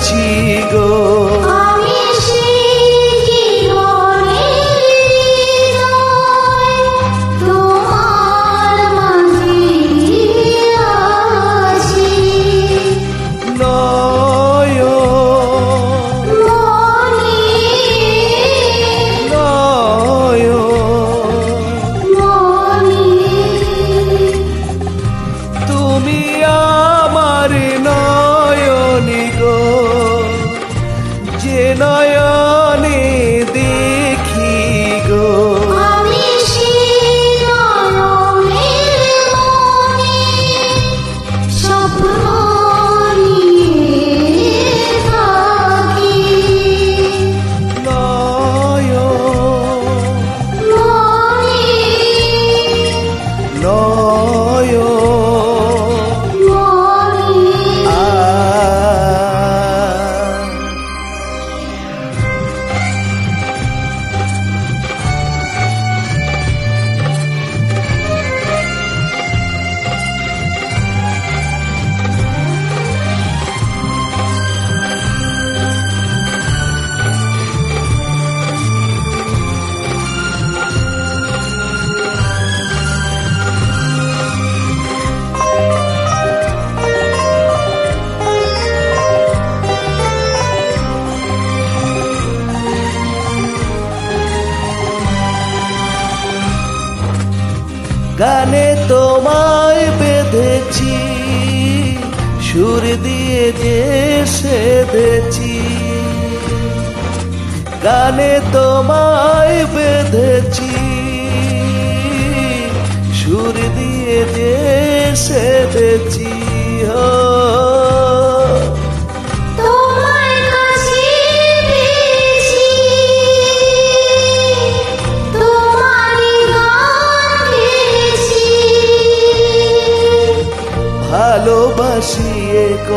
지고 গানে তোমায় বেঁধেছি সুর দিয়ে যে সেধেছি। গানে তোমায় বেঁধেছি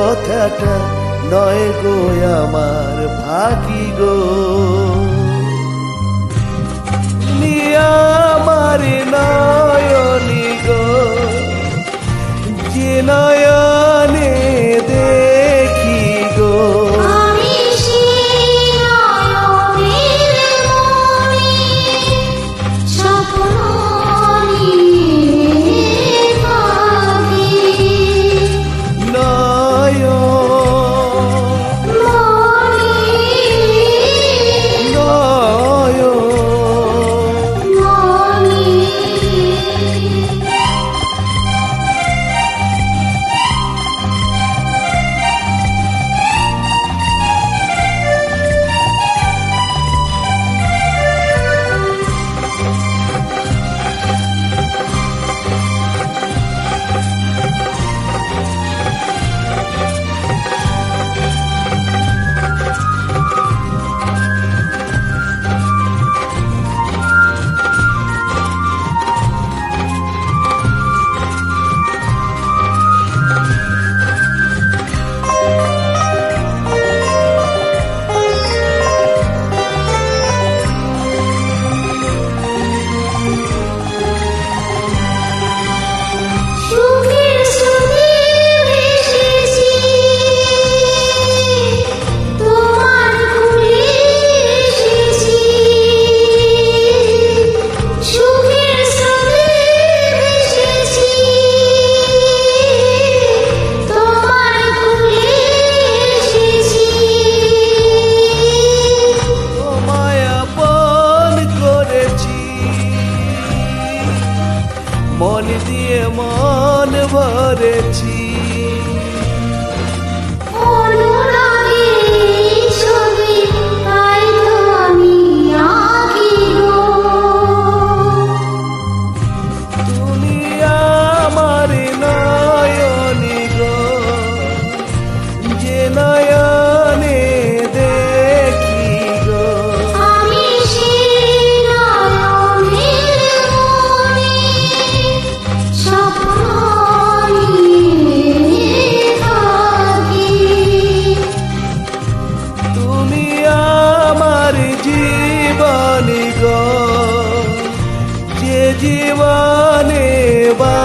কথাটা নয় গো আমার ফাঁকি গো। মন ভরেছি। जीवाने बा